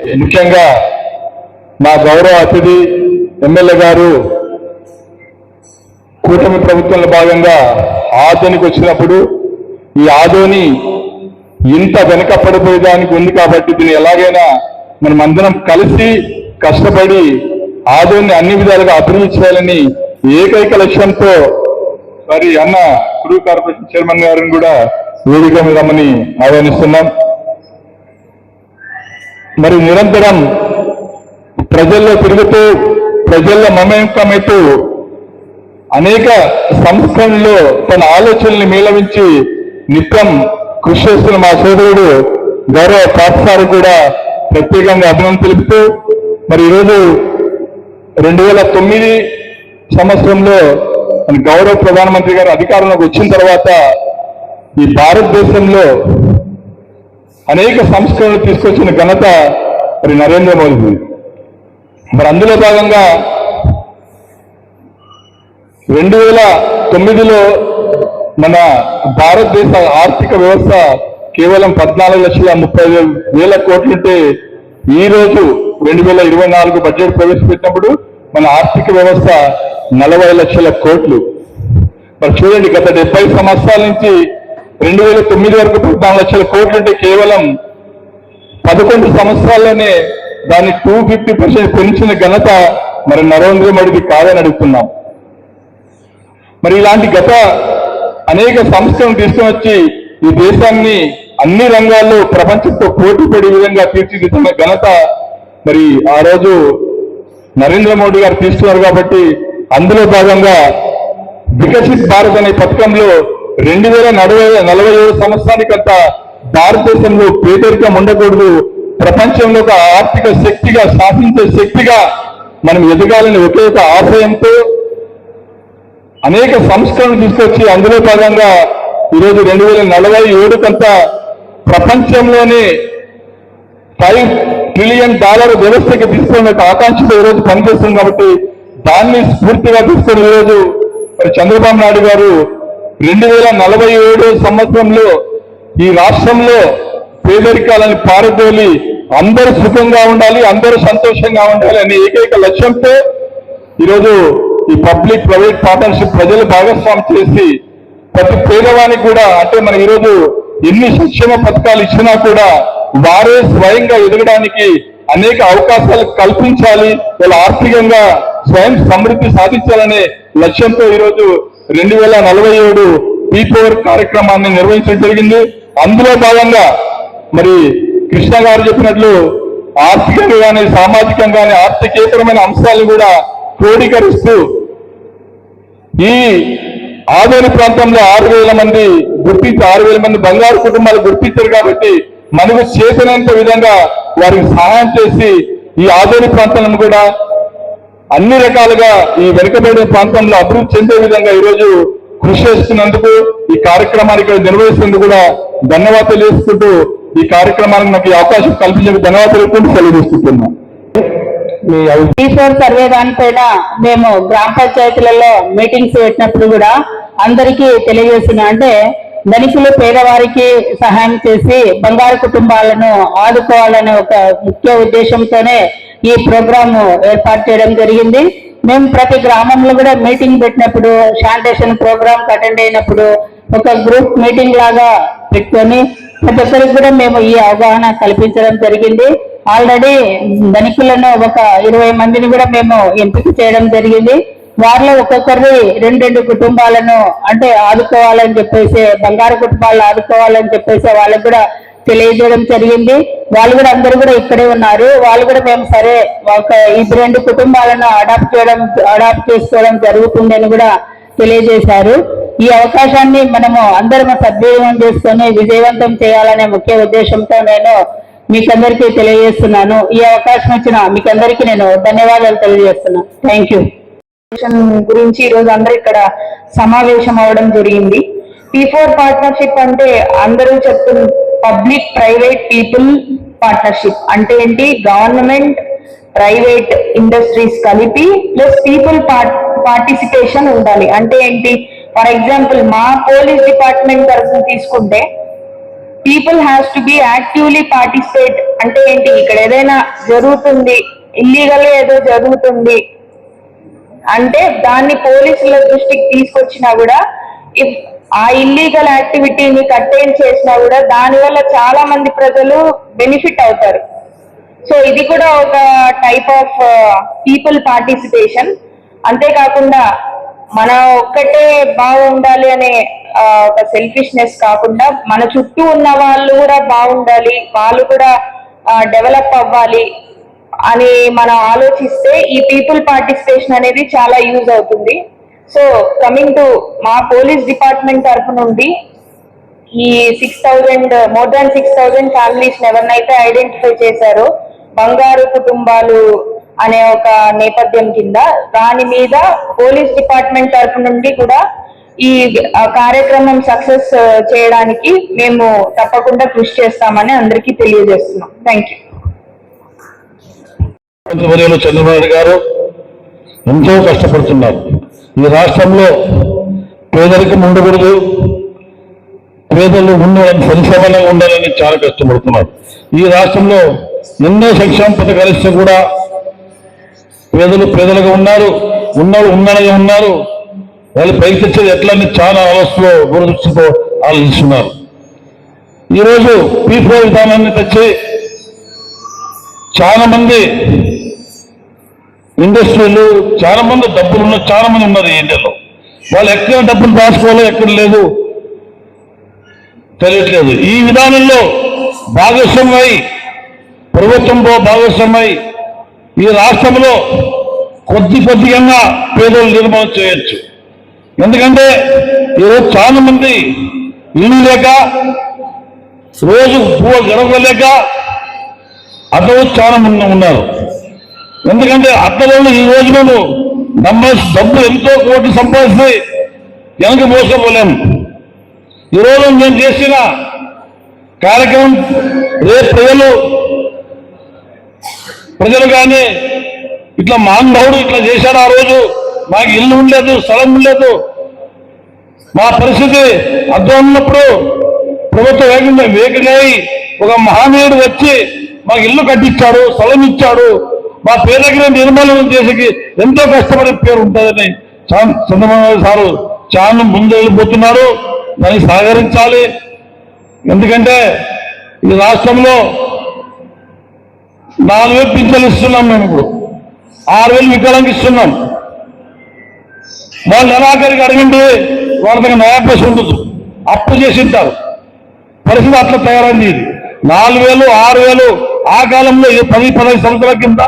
ముఖ్యంగా మా గౌరవ అతిథి ఎమ్మెల్యే గారు కూటమి ప్రభుత్వంలో భాగంగా ఆదోనికి వచ్చినప్పుడు ఈ ఆదోని ఇంత వెనక పడిపోయేదానికి ఉంది కాబట్టి దీన్ని ఎలాగైనా మనం అందరం కలిసి కష్టపడి ఆదోని అన్ని విధాలుగా అభివృద్ధి చేయాలని ఏకైక లక్ష్యంతో మరి అన్న కుడు కార్పొరేషన్ చైర్మన్ గారిని కూడా వేదిక మీద రమ్మని ఆహ్వానిస్తున్నాం. మరి నిరంతరం ప్రజల్లో తిరుగుతూ ప్రజల్లో మమేకమైతూ అనేక సంస్థల్లో తన ఆలోచనల్ని మేళవించి నిత్యం కృషి చేస్తున్న మా సోదరుడు గౌరవ పాఠశాల కూడా ప్రత్యేకంగా అభినందన తెలుపుతూ మరి ఈరోజు రెండు వేల తొమ్మిది సంవత్సరంలో గౌరవ ప్రధానమంత్రి గారు అధికారంలోకి వచ్చిన తర్వాత ఈ భారతదేశంలో అనేక సంస్కరణలు తీసుకొచ్చిన ఘనత మరి నరేంద్ర మోదీ మరి అందులో భాగంగా రెండు వేల తొమ్మిదిలో మన భారతదేశ ఆర్థిక వ్యవస్థ కేవలం పద్నాలుగు లక్షల ముప్పై వేల కోట్లుంటే ఈ రోజు రెండు వేల ఇరవై నాలుగు బడ్జెట్ ప్రవేశపెట్టినప్పుడు మన ఆర్థిక వ్యవస్థ నలభై లక్షల కోట్లు. మరి చూడండి గత డెబ్బై సంవత్సరాల నుంచి రెండు వేల తొమ్మిది వరకు పద్నాలుగు లక్షల కోట్లు అంటే కేవలం పదకొండు సంవత్సరాల్లోనే దాన్ని టూ ఫిఫ్టీ పర్సెంట్ పెంచిన ఘనత మరి నరేంద్ర మోడీకి కాదని అడుగుతున్నాం. మరి ఇలాంటి గత అనేక సంస్థలను తీసుకుని వచ్చి ఈ దేశాన్ని అన్ని రంగాల్లో ప్రపంచంతో పోటీ పడే విధంగా తీర్చిదిద్దిన ఘనత మరి ఆ రోజు నరేంద్ర మోడీ గారు తీసుకున్నారు కాబట్టి అందులో భాగంగా వికసిత్ భారత్ అనే పథకంలో రెండు వేల నలభై నలభై ఏడు సంవత్సరానికంత భారతదేశంలో పేదరికం ఉండకూడదు. ప్రపంచంలో ఒక ఆర్థిక శక్తిగా శాసించే శక్తిగా మనం ఎదగాలని ఒకే ఒక ఆశయంతో అనేక సంస్కరణలు తీసుకొచ్చి అందులో భాగంగా ఈరోజు రెండు వేల నలభై ఏడు కంత ప్రపంచంలోనే ఫైవ్ ట్రిలియన్ డాలర్ వ్యవస్థకి తీసుకునే ఆకాంక్షతో ఈరోజు పనిచేస్తుంది కాబట్టి దాన్ని స్ఫూర్తిగా తీసుకుని ఈరోజు మరి చంద్రబాబు నాయుడు గారు రెండు వేల నలభై ఏడో సంవత్సరంలో ఈ రాష్ట్రంలో పేదరికాలను పారదోలి అందరూ సుఖంగా ఉండాలి అందరూ సంతోషంగా ఉండాలి అనే ఏకైక లక్ష్యంతో ఈరోజు ఈ పబ్లిక్ ప్రైవేట్ పార్ట్నర్షిప్ ప్రజలు భాగస్వామి చేసి ప్రతి పేదవానికి కూడా అంటే మనం ఈరోజు ఎన్ని సంక్షేమ పథకాలు ఇచ్చినా కూడా వారే స్వయంగా ఎదగడానికి అనేక అవకాశాలు కల్పించాలి వాళ్ళ ఆర్థికంగా స్వయం సమృద్ధి సాధించాలనే లక్ష్యంతో ఈరోజు రెండు వేల నలభై ఏడు పీపవర్ కార్యక్రమాన్ని నిర్వహించడం జరిగింది. అందులో భాగంగా మరి కృష్ణ గారు చెప్పినట్లు ఆర్థికంగా కానీ సామాజికంగా కానీ ఆర్థికేతరమైన అంశాలు కూడా క్రోడీకరిస్తూ ఈ ఆదోని ప్రాంతంలో ఆరు వేల మంది గుర్తించి ఆరు వేల మంది బంగారు కుటుంబాలు గుర్తించారు కాబట్టి మనకు చేసినంత విధంగా వారికి సహాయం చేసి ఈ ఆదోని ప్రాంతాలను కూడా అన్ని రకాలుగా ఈ వెనుకబడిన ప్రాంతంలో అభివృద్ధి చెందే విధంగా ఈరోజు కృషి చేస్తున్నందుకు ఈ కార్యక్రమాన్ని ఇక్కడ నిర్వహిస్తున్నందుకు కూడా ధన్యవాదాలు తెలియజేసుకుంటూ ఈ కార్యక్రమానికి నాకు ఈ అవకాశం కల్పించేందుకు ధన్యవాదాలు ఈ ఫోర్ సర్వే దానిపైన మేము గ్రామ పంచాయతీలలో మీటింగ్స్ పెట్టినప్పుడు కూడా అందరికీ తెలియజేస్తున్నా అంటే ధనికులు పేదవారికి సహాయం చేసి బంగారు కుటుంబాలను ఆదుకోవాలనే ఒక ముఖ్య ఉద్దేశంతోనే ఈ ప్రోగ్రామ్ ఏర్పాటు చేయడం జరిగింది. మేము ప్రతి గ్రామంలో కూడా మీటింగ్ పెట్టినప్పుడు శానిటేషన్ ప్రోగ్రామ్ అటెండ్ అయినప్పుడు ఒక గ్రూప్ మీటింగ్ లాగా పెట్టుకొని ప్రతి ఒక్కరికి కూడా మేము ఈ అవగాహన కల్పించడం జరిగింది. ఆల్రెడీ ధనికులను ఒక ఇరవై మందిని కూడా మేము ఎంపిక చేయడం జరిగింది. వారిలో ఒక్కొక్కరి రెండు రెండు కుటుంబాలను అంటే ఆదుకోవాలని చెప్పేసి బంగారు కుటుంబాలను ఆదుకోవాలని చెప్పేసి వాళ్ళకి కూడా తెలియజేయడం జరిగింది. వాళ్ళు కూడా అందరూ కూడా ఇక్కడే ఉన్నారు. వాళ్ళు కూడా మేము సరే ఒక ఇది రెండు కుటుంబాలను అడాప్ట్ చేయడం అడాప్ట్ చేసుకోవడం జరుగుతుందని కూడా తెలియజేశారు. ఈ అవకాశాన్ని మనము అందరం సద్వినియోగం చేసుకొని విజయవంతం చేయాలనే ముఖ్య ఉద్దేశంతో నేను మీకందరికీ తెలియజేస్తున్నాను. ఈ అవకాశం ఇచ్చిన మీకందరికీ నేను ధన్యవాదాలు తెలియజేస్తున్నాను. థ్యాంక్ యూ గురించి ఈ రోజు అందరూ ఇక్కడ సమావేశం అవడం జరిగింది. పీ ఫోర్ పార్ట్నర్షిప్ అంటే అందరూ చెప్తున్న పబ్లిక్ ప్రైవేట్ పీపుల్ పార్ట్నర్షిప్ అంటే ఏంటి? గవర్నమెంట్ ప్రైవేట్ ఇండస్ట్రీస్ కలిపి ప్లస్ పీపుల్ పార్టిసిపేషన్ ఉండాలి. అంటే ఏంటి? ఫర్ ఎగ్జాంపుల్ మా పోలీస్ డిపార్ట్మెంట్ తరఫున తీసుకుంటే people has to be actively participate అంటే ఏంటి? ఇక్కడ ఏదైనా జరుగుతుంది ఇల్లీగల్ ఏదో జరుగుతుంది అంటే దాన్ని పోలీసుల దృష్టికి తీసుకొచ్చినా కూడా ఇఫ్ ఆ ఇల్లీగల్ యాక్టివిటీని కట్టేం చేసినా కూడా దానివల్ల చాలా మంది ప్రజలు బెనిఫిట్ అవుతారు. సో ఇది కూడా ఒక టైప్ ఆఫ్ పీపుల్ పార్టిసిపేషన్ అంతేకాకుండా మన ఒక్కటే బాగుండాలి అనే ఒక సెల్ఫిష్నెస్ కాకుండా మన చుట్టూ ఉన్న వాళ్ళు కూడా బాగుండాలి వాళ్ళు కూడా డెవలప్ అవ్వాలి అని మనం ఆలోచిస్తే ఈ పీపుల్ పార్టిసిపేషన్ అనేది చాలా యూజ్ అవుతుంది. సో కమింగ్ టు మా పోలీస్ డిపార్ట్మెంట్ తరఫు నుండి ఈ six thousand more than six thousand families ఎవరినైతే ఐడెంటిఫై చేశారో బంగారు కుటుంబాలు అనే ఒక నేపథ్యం కింద దాని మీద పోలీస్ డిపార్ట్మెంట్ తరఫు నుండి కూడా ఈ కార్యక్రమం సక్సెస్ చేయడానికి మేము తప్పకుండా కృషి చేస్తామని అందరికీ తెలియజేస్తున్నాం. థ్యాంక్ యూ మంత్రివర్యులు చంద్రబాబు గారు ఎంతో కష్టపడుతున్నారు. ఈ రాష్ట్రంలో పేదరికం ఉండకూడదు పేదలు ఉండాలని సంక్షేమంగా ఉండాలని చాలా కష్టపడుతున్నారు. ఈ రాష్ట్రంలో ఎన్నో సంక్షేమ పథకాలు ఇస్తే కూడా పేదలు పేదలుగా ఉన్నారు ఉన్నారు ఉన్నారుగా ఉన్నారు. వాళ్ళు పైకి తెచ్చేది ఎట్లా అని చాలా ఆలోచనలో దూరదృష్టితో ఆలోచిస్తున్నారు. ఈరోజు పీ ఫోర్ విధానాన్ని తెచ్చి చాలా మంది ఇండస్ట్రీలు చాలా మంది డబ్బులు ఉన్న చాలా మంది ఉన్నారు ఈ ఇండియాలో. వాళ్ళు ఎక్కడ డబ్బులు దాచుకోవాలో ఎక్కడ లేదు తెలియట్లేదు. ఈ విధానంలో భాగస్వామై ప్రభుత్వంలో భాగస్వామై ఈ రాష్ట్రంలో కొద్ది కొద్దిగా పేదలు నిర్మాణం చేయొచ్చు. ఎందుకంటే ఈరోజు చాలా మంది ఇల్లు లేక రోజు పువ్వు గడవలేక అటు చాలా మంది ఉన్నారు. ఎందుకంటే అత్తలు ఈ రోజులను నమ్మ డబ్బు ఎంతో కోటి సంపాదిస్తే వెనక మోసపోలేము ఈరోజు నేను చేసిన కార్యక్రమం రేపు ప్రజలు ప్రజలు కానీ ఇట్లా మానవుడు ఇట్లా చేశాడు ఆ రోజు మాకు ఇల్లు ఉండలేదు స్థలం ఉండలేదు. మా పరిస్థితి అర్థం ఉన్నప్పుడు ప్రభుత్వ వేగంగా వేగంగా ఒక మహానీయుడు వచ్చి మాకు ఇల్లు కట్టించాడు స్థలం ఇచ్చాడు మా పేరు దగ్గర నిర్మూలన చేసేకి ఎంతో కష్టపడే పేరు ఉంటుందని చా- చంద్రబాబు సారు చాలా ముందు వెళ్ళిపోతున్నారు. దాన్ని సహకరించాలి. ఎందుకంటే ఈ రాష్ట్రంలో నాలుగు వేలు పింఛన్లు ఇస్తున్నాం మేము ఇప్పుడు. ఆరు వేలు వికలాంగి ఇస్తున్నాం. వాళ్ళు నెలాఖరికి అడిగింది వాళ్ళ దగ్గర నయాభ్యాస ఉండదు. అప్పు చేసింటారు పరిస్థితి అట్లా తయారైంది ఇది. నాలుగు వేలు ఆరు వేలు ఆ కాలంలో పది పదహైదు సంవత్సరాల కింద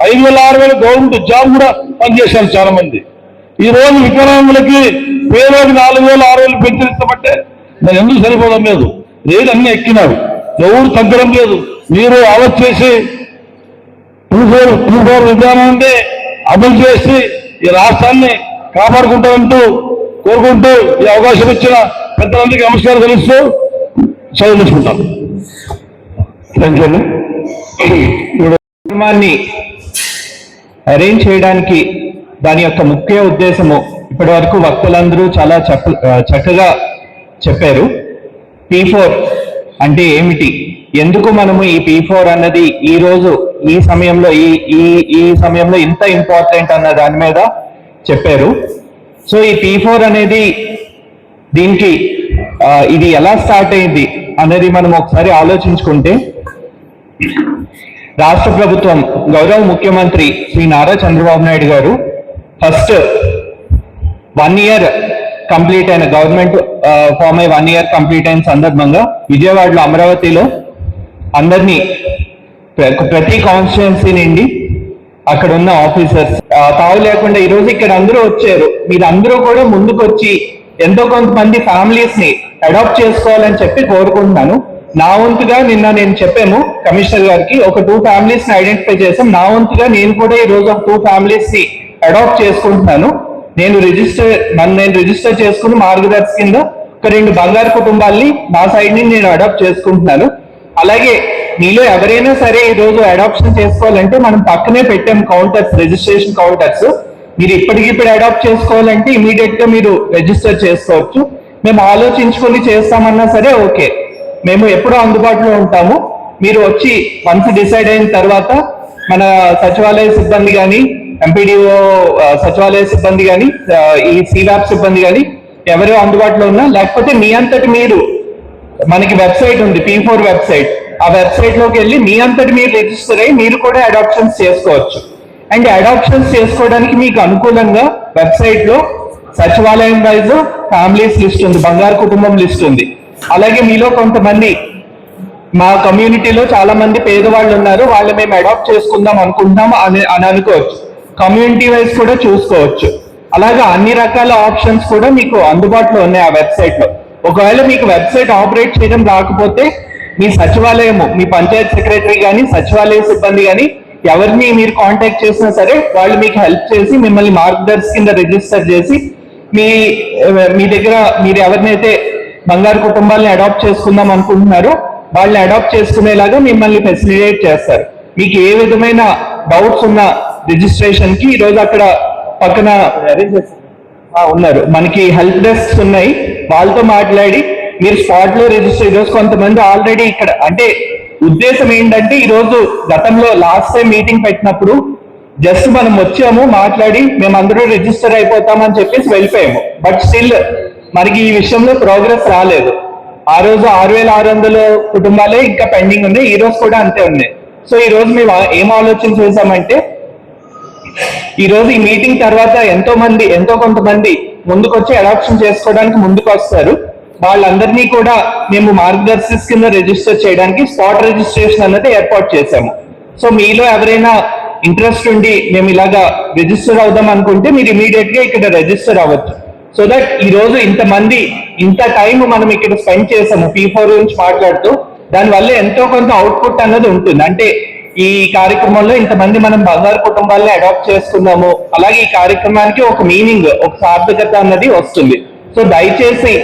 ఐదు వేల ఆరు వేలు గవర్నమెంట్ జాబ్ కూడా పనిచేశారు చాలా మంది ఈ రోజు వికలాంగులకి పేదోకి నాలుగు వేలు ఆరు వేలు పెంచిస్తామంటే ఇస్తామంటే నేను ఎందుకు సరిపోవడం లేదు? రేటు అన్ని ఎక్కినారు. ఎవరు తగ్గడం లేదు. మీరు ఆలోచన చేసి టూ ఫోర్ టూ ఫోర్ విధానాన్ని అమలు చేసి ఈ రాష్ట్రాన్ని కాపాడుకుంటామంటూ కోరుకుంటూ ఈ అవకాశం ఇచ్చిన పెద్దలందరికీ నమస్కారం తెలుస్తూ చదువుకుంటాను థ్యాంక్ యూ అండి అరేంజ్ చేయడానికి దాని యొక్క ముఖ్య ఉద్దేశము ఇప్పటి వరకు వక్తలందరూ చాలా చక్క చక్కగా చెప్పారు. పీ ఫోర్ అంటే ఏమిటి? ఎందుకు మనము ఈ పీ ఫోర్ అన్నది ఈ రోజు ఈ సమయంలో ఈ ఈ ఈ సమయంలో ఇంత ఇంపార్టెంట్ అన్న దాని మీద చెప్పారు. సో ఈ పీ ఫోర్ అనేది దీనికి ఇది ఎలా స్టార్ట్ అయింది అనేది మనం ఒకసారి ఆలోచించుకుంటే రాష్ట్ర ప్రభుత్వం గౌరవ ముఖ్యమంత్రి Shri Nara Chandrababu Naidu garu first one year complete అయిన గవర్నమెంట్ ఫామ్ అయి వన్ ఇయర్ కంప్లీట్ అయిన సందర్భంగా విజయవాడలో అమరావతిలో అందరినీ ప్రతి కాన్స్టిట్యున్సీ నుండి అక్కడ ఉన్న ఆఫీసర్స్ తావు లేకుండా ఈరోజు ఇక్కడ అందరూ వచ్చారు. మీరు అందరూ కూడా ముందుకు వచ్చి ఎంతో కొంతమంది ఫ్యామిలీస్ని అడాప్ట్ చేసుకోవాలని చెప్పి కోరుకుంటున్నాను. నా వంతుగా నిన్న నేను చెప్పాను కమిషనర్ గారికి ఒక టూ ఫ్యామిలీస్ని ఐడెంటిఫై చేసాం నా వంతుగా నేను కూడా ఈ రోజు ఒక టూ ఫ్యామిలీస్ని అడాప్ట్ చేసుకుంటున్నాను. నేను రిజిస్టర్ నన్ను నేను రిజిస్టర్ చేసుకుని మార్గదర్శి కింద ఒక రెండు బంగారు కుటుంబాల్ని నా సైడ్ నుంచి నేను అడాప్ట్ చేసుకుంటున్నాను. అలాగే మీలో ఎవరైనా సరే ఈ రోజు అడాప్షన్ చేసుకోవాలంటే మనం పక్కనే పెట్టాం కౌంటర్స్ రిజిస్ట్రేషన్ కౌంటర్స్ మీరు ఇప్పటికిప్పుడు అడాప్ట్ చేసుకోవాలంటే ఇమీడియట్గా మీరు రిజిస్టర్ చేసుకోవచ్చు. మేము ఆలోచించుకొని చేస్తామన్నా సరే ఓకే. మేము ఎప్పుడూ అందుబాటులో ఉంటాము. మీరు వచ్చి వన్స్ డిసైడ్ అయిన తర్వాత మన సచివాలయ సిబ్బంది కానీ ఎంపీడీఓ సచివాలయ సిబ్బంది కానీ ఈ సివాప్ సిబ్బంది కానీ ఎవరు అందుబాటులో ఉన్నా లేకపోతే మీ అంతటి మీరు మనకి వెబ్సైట్ ఉంది పీ ఫోర్ వెబ్సైట్. ఆ వెబ్సైట్లోకి వెళ్ళి మీ అంతటి మీరు రిజిస్టర్ అయ్యి మీరు కూడా అడాప్షన్స్ చేసుకోవచ్చు. అండ్ అడాప్షన్స్ చేసుకోవడానికి మీకు అనుకూలంగా వెబ్సైట్లో సచివాలయం వైజ్ ఫ్యామిలీస్ లిస్ట్ ఉంది బంగారు కుటుంబం లిస్ట్ ఉంది. అలాగే మీలో కొంతమంది మా కమ్యూనిటీలో చాలా మంది పేదవాళ్ళు ఉన్నారు వాళ్ళు మేము అడాప్ట్ చేసుకుందాం అనుకుంటున్నాం అని అని అనుకోవచ్చు. కమ్యూనిటీ వైజ్ కూడా చూసుకోవచ్చు. అలాగే అన్ని రకాల ఆప్షన్స్ కూడా మీకు అందుబాటులో ఉన్నాయి ఆ వెబ్సైట్లో. ఒకవేళ మీకు వెబ్సైట్ ఆపరేట్ చేయడం రాకపోతే మీ సచివాలయము మీ పంచాయత్ సెక్రటరీ కానీ సచివాలయ సిబ్బంది కానీ ఎవరిని మీరు కాంటాక్ట్ చేసినా సరే వాళ్ళు మీకు హెల్ప్ చేసి మిమ్మల్ని మార్గదర్శి కింద రిజిస్టర్ చేసి మీ మీ దగ్గర మీరు ఎవరినైతే బంగారు కుటుంబాలను అడాప్ట్ చేసుకుందాం అనుకుంటున్నారు. వాళ్ళని అడాప్ట్ చేసుకునేలాగా మిమ్మల్ని ఫెసిలిటేట్ చేస్తారు. మీకు ఏ విధమైన డౌట్స్ ఉన్న రిజిస్ట్రేషన్కి ఈరోజు అక్కడ పక్కన ఉన్నారు. మనకి హెల్ప్ డెస్క్ ఉన్నాయి. వాళ్ళతో మాట్లాడి మీరు స్పాట్లో రిజిస్టర్ ఈరోజు కొంతమంది ఆల్రెడీ ఇక్కడ. అంటే ఉద్దేశం ఏంటంటే ఈరోజు గతంలో లాస్ట్ టైం మీటింగ్ పెట్టినప్పుడు జస్ట్ మనం వచ్చాము మాట్లాడి మేము అందరూ రిజిస్టర్ అయిపోతామని చెప్పేసి వెళ్ళిపోయాము. బట్ స్టిల్ మనకి ఈ విషయంలో ప్రోగ్రెస్ రాలేదు. ఆ రోజు ఆరు వేల ఆరు వందల కుటుంబాలే ఇంకా పెండింగ్ ఉన్నాయి. ఈ రోజు కూడా అంతే ఉన్నాయి. సో ఈ రోజు మేము ఏం ఆలోచన చేశామంటే ఈ రోజు ఈ మీటింగ్ తర్వాత ఎంతో మంది ఎంతో కొంతమంది ముందుకొచ్చి అడాప్షన్ చేసుకోవడానికి ముందుకు వస్తారు. వాళ్ళందరినీ కూడా మేము మార్గదర్శిస్ కింద రిజిస్టర్ చేయడానికి స్పాట్ రిజిస్ట్రేషన్ అన్నది ఏర్పాటు చేశాము. సో మీలో ఎవరైనా ఇంట్రెస్ట్ ఉండి మేము ఇలాగా రిజిస్టర్ అవుదాం అనుకుంటే మీరు ఇమీడియట్గా ఇక్కడ రిజిస్టర్ అవ్వచ్చు. సో దట్ ఈ రోజు ఇంతమంది ఇంత టైం మనం ఇక్కడ స్పెండ్ చేసాము పీ ఫోర్ గురించి మాట్లాడుతూ దానివల్ల ఎంతో కొంత అవుట్పుట్ అన్నది ఉంటుంది. అంటే ఈ కార్యక్రమంలో ఇంతమంది మనం బంగారు కుటుంబాలని అడాప్ట్ చేసుకున్నాము అలాగే ఈ కార్యక్రమానికి ఒక మీనింగ్ ఒక సార్థకత అన్నది వస్తుంది. సో దయచేసి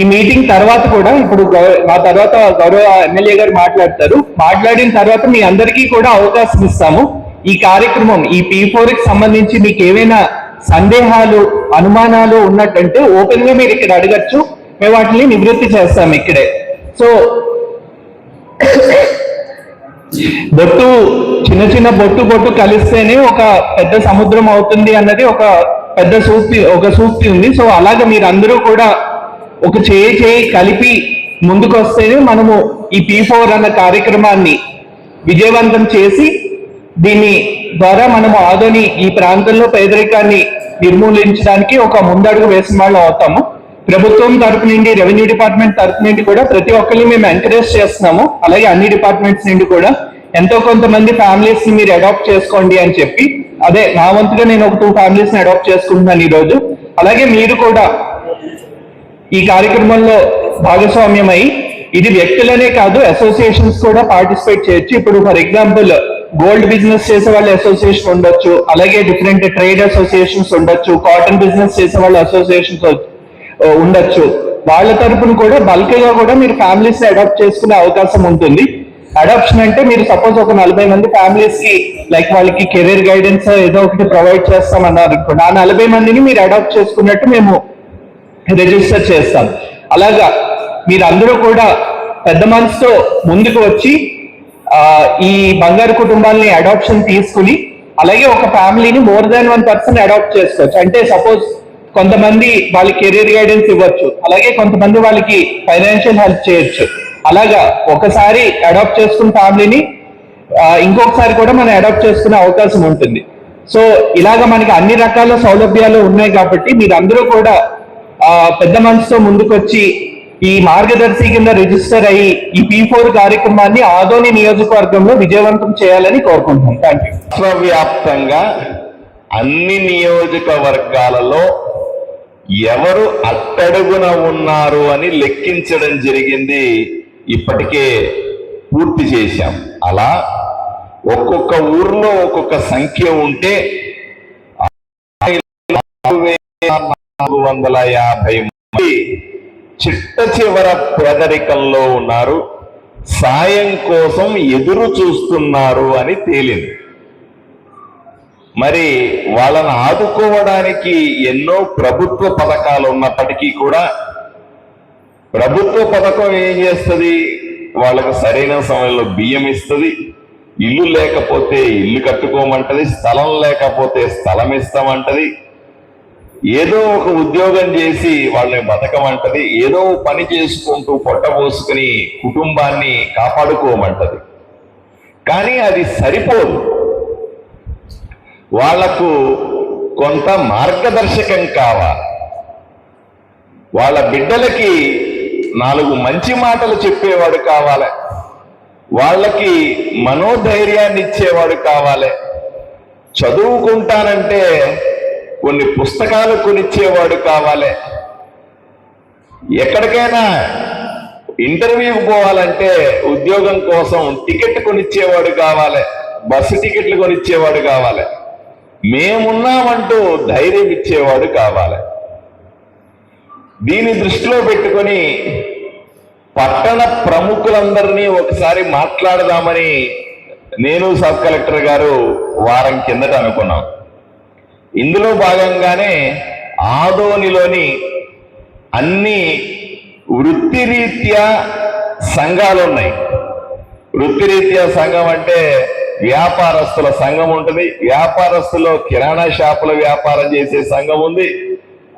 ఈ మీటింగ్ తర్వాత కూడా ఇప్పుడు మా తర్వాత గౌరవ ఎమ్మెల్యే గారు మాట్లాడతారు. మాట్లాడిన తర్వాత మీ అందరికీ కూడా అవకాశం ఇస్తాము. ఈ కార్యక్రమం ఈ పీ ఫోర్కి సంబంధించి మీకు ఏవైనా సందేహాలు అనుమానాలు ఉన్నట్టంటే ఓపెన్గా మీరు ఇక్కడ అడగచ్చు. మేము వాటిని నివృత్తి చేస్తాం ఇక్కడే. సో బొట్టు చిన్న చిన్న బొట్టు బొట్టు కలిస్తేనే ఒక పెద్ద సముద్రం అవుతుంది అన్నది ఒక పెద్ద సూక్తి ఒక సూక్తి ఉంది. సో అలాగే మీరు అందరూ కూడా ఒక చేయి చేయి కలిపి ముందుకు వస్తేనే మనము ఈ పీ ఫోర్ అన్న కార్యక్రమాన్ని విజయవంతం చేసి దీని ద్వారా మనము ఆదోని ఈ ప్రాంతంలో పేదరికాన్ని నిర్మూలించడానికి ఒక ముందడుగు వేసిన వాళ్ళు అవుతాము. ప్రభుత్వం తరపు నుండి రెవెన్యూ డిపార్ట్మెంట్ తరపు నుండి కూడా ప్రతి ఒక్కరిని మేము ఎంకరేజ్ చేస్తున్నాము. అలాగే అన్ని డిపార్ట్మెంట్స్ నుండి కూడా. ఎంతో కొంతమంది ఫ్యామిలీస్ని మీరు అడాప్ట్ చేసుకోండి అని చెప్పి. అదే నా వంతుగా నేను ఒక టూ ఫ్యామిలీస్ని అడాప్ట్ చేసుకుంటున్నాను ఈ రోజు అలాగే మీరు కూడా ఈ కార్యక్రమంలో భాగస్వామ్యమై ఇది వ్యక్తులనే కాదు అసోసియేషన్స్ కూడా పార్టిసిపేట్ చేయొచ్చు. ఇప్పుడు ఫర్ ఎగ్జాంపుల్ గోల్డ్ బిజినెస్ చేసే వాళ్ళ అసోసియేషన్ ఉండొచ్చు. అలాగే డిఫరెంట్ ట్రేడ్ అసోసియేషన్స్ ఉండొచ్చు. కాటన్ బిజినెస్ చేసే వాళ్ళ అసోసియేషన్స్ ఉండొచ్చు. వాళ్ళ తరపున కూడా బల్క్గా కూడా మీరు ఫ్యామిలీస్ అడాప్ట్ చేసుకునే అవకాశం ఉంటుంది. అడాప్షన్ అంటే మీరు సపోజ్ ఒక నలభై మంది ఫ్యామిలీస్కి లైక్ వాళ్ళకి కెరీర్ గైడెన్స్ ఏదో ఒకటి ప్రొవైడ్ చేస్తామన్నారు అనుకోండి. ఆ నలభై మందిని మీరు అడాప్ట్ చేసుకున్నట్టు మేము రిజిస్టర్ చేస్తాం. అలాగా మీరు అందరూ కూడా పెద్ద మనసుతో ముందుకు వచ్చి ఈ బంగారు కుటుంబాలని అడాప్షన్ తీసుకుని అలాగే ఒక ఫ్యామిలీని more than one person adopt చేసుకోవచ్చు. అంటే సపోజ్ కొంతమంది వాళ్ళకి కెరీర్ గైడెన్స్ ఇవ్వచ్చు. అలాగే కొంతమంది వాళ్ళకి ఫైనాన్షియల్ హెల్ప్ చేయొచ్చు. అలాగా ఒకసారి అడాప్ట్ చేసుకున్న ఫ్యామిలీని ఇంకొకసారి కూడా మనం అడాప్ట్ చేసుకునే అవకాశం ఉంటుంది. సో ఇలాగ మనకి అన్ని రకాల సౌలభ్యాలు ఉన్నాయి కాబట్టి మీరందరూ కూడా పెద్ద మనసుతో ముందుకొచ్చి ఈ మార్గదర్శి కింద రిజిస్టర్ అయ్యి ఈ పీ ఫోర్ కార్యక్రమాన్ని ఆదోని నియోజకవర్గంలో విజయవంతం చేయాలని కోరుకుంటున్నాం. థ్యాంక్ యూ విశ్వవ్యాప్తంగా అన్ని నియోజకవర్గాలలో ఎవరు అట్టడుగున ఉన్నారు అని లెక్కించడం జరిగింది ఇప్పటికే పూర్తి చేశాం. అలా ఒక్కొక్క ఊర్లో ఒక్కొక్క సంఖ్య ఉంటే నాలుగు వందల యాభై మంది చిట్ట చివర పేదరికంలో ఉన్నారు. సాయం కోసం ఎదురు చూస్తున్నారు అని తేలింది. మరి వాళ్ళని ఆదుకోవడానికి ఎన్నో ప్రభుత్వ పథకాలు ఉన్నప్పటికీ కూడా ప్రభుత్వ పథకం ఏం చేస్తుంది? వాళ్ళకు సరైన సమయంలో బియ్యం ఇస్తుంది. ఇల్లు లేకపోతే ఇల్లు కట్టుకోమంటది. స్థలం లేకపోతే స్థలం ఇస్తామంటది. ఏదో ఒక ఉద్యోగం చేసి వాళ్ళని బతకమంటది ఏదో పని చేసుకుంటూ పొట్టబోసుకుని కుటుంబాన్ని కాపాడుకోమంటది. కానీ అది సరిపోదు. వాళ్ళకు కొంత మార్గదర్శకం కావాలి. వాళ్ళ బిడ్డలకి నాలుగు మంచి మాటలు చెప్పేవాడు కావాలి. వాళ్ళకి మనోధైర్యాన్ని ఇచ్చేవాడు కావాలి. చదువుకుంటానంటే కొన్ని పుస్తకాలు కొనిచ్చేవాడు కావాలి. ఎక్కడికైనా ఇంటర్వ్యూకి పోవాలంటే ఉద్యోగం కోసం టికెట్ కొనిచ్చేవాడు కావాలి. బస్సు టికెట్లు కొనిచ్చేవాడు కావాలి. మేమున్నామంటూ ధైర్యం ఇచ్చేవాడు కావాలి. దీన్ని దృష్టిలో పెట్టుకొని పట్టణ ప్రముఖులందరినీ ఒకసారి మాట్లాడదామని నేను సబ్ కలెక్టర్ గారు వారం కిందట అనుకున్నాం. ఇందులో భాగంగానే ఆదోనిలోని అన్ని వృత్తిరీత్యా సంఘాలు ఉన్నాయి. వృత్తిరీత్యా సంఘం అంటే వ్యాపారస్తుల సంఘం ఉంటుంది. వ్యాపారస్తులు కిరాణా షాపుల వ్యాపారం చేసే సంఘం ఉంది.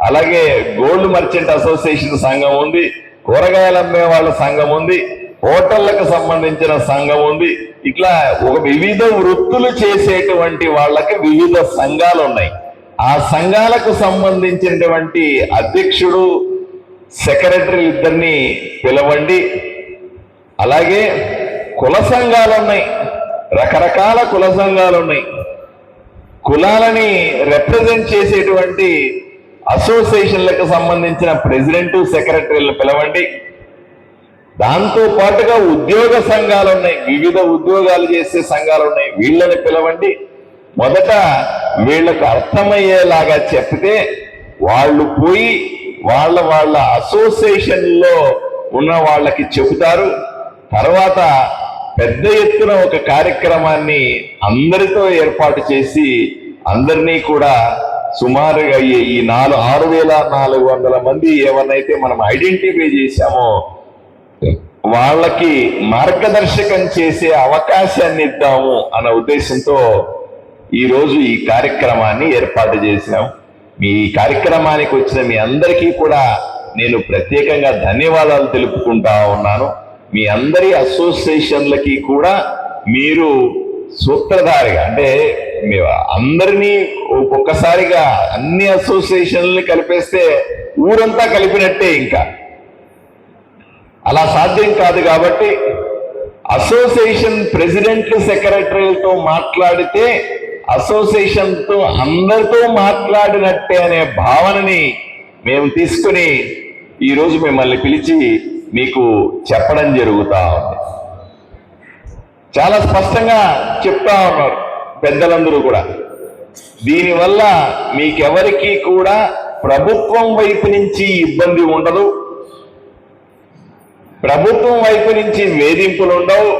అలాగే గోల్డ్ మర్చెంట్ అసోసియేషన్ సంఘం ఉంది. కూరగాయలు అమ్మే వాళ్ళ సంఘం ఉంది. హోటళ్ళకు సంబంధించిన సంఘం ఉంది. ఇట్లా ఒక వివిధ వృత్తులు చేసేటువంటి వాళ్ళకి వివిధ సంఘాలు ఉన్నాయి. ఆ సంఘాలకు సంబంధించినటువంటి అధ్యక్షుడు సెక్రటరీ ఇద్దరిని పిలవండి. అలాగే కుల సంఘాలు ఉన్నాయి. రకరకాల కుల సంఘాలు ఉన్నాయి. కులాలని రిప్రజెంట్ చేసేటువంటి అసోసియేషన్లకు సంబంధించిన ప్రెసిడెంట్ సెక్రటరీలు పిలవండి. దాంతో పాటుగా ఉద్యోగ సంఘాలు ఉన్నాయి. వివిధ ఉద్యోగాలు చేసే సంఘాలు ఉన్నాయి. వీళ్ళని పిలవండి. మొదట వీళ్ళకు అర్థమయ్యేలాగా చెప్తే వాళ్ళు పోయి వాళ్ళ వాళ్ళ అసోసియేషన్లో ఉన్న వాళ్ళకి చెబుతారు. తర్వాత పెద్ద ఎత్తున ఒక కార్యక్రమాన్ని అందరితో ఏర్పాటు చేసి అందరినీ కూడా సుమారుగా ఈ- ఈ నాలుగు ఆరు వేల నాలుగు వందల మంది ఏమన్నైతే మనం ఐడెంటిఫై చేశామో వాళ్ళకి మార్గదర్శకం చేసే అవకాశాన్ని ఇద్దాము అన్న ఉద్దేశంతో ఈరోజు ఈ కార్యక్రమాన్ని ఏర్పాటు చేశాం మీ ఈ కార్యక్రమానికి వచ్చిన మీ అందరికీ కూడా నేను ప్రత్యేకంగా ధన్యవాదాలు తెలుపుకుంటా ఉన్నాను. మీ అందరి అసోసియేషన్లకి కూడా మీరు సూత్రధారిగా అంటే అందరినీ ఒక్కొక్కసారిగా అన్ని అసోసియేషన్లు కలిపేస్తే ఊరంతా కలిపినట్టే ఇంకా. అలా సాధ్యం కాదు కాబట్టి అసోసియేషన్ ప్రెసిడెంట్లు సెక్రటరీలతో మాట్లాడితే అసోసియేషన్తో అందరితో మాట్లాడినట్టే అనే భావనని మేము తీసుకుని ఈరోజు మిమ్మల్ని పిలిచి మీకు చెప్పడం జరుగుతా ఉంది. చాలా స్పష్టంగా చెప్తా ఉన్నారు పెద్దలందరూ కూడా. దీనివల్ల మీకెవరికి కూడా ప్రభుత్వం వైపు నుంచి ఇబ్బంది ఉండదు. ప్రభుత్వం వైపు నుంచి వేధింపులు ఉండవు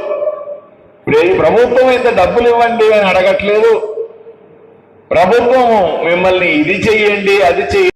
ప్రభుత్వం అయితే డబ్బులు ఇవ్వండి అని అడగట్లేదు. ప్రభుత్వం మిమ్మల్ని ఇది చెయ్యండి అది చెయ్యండి.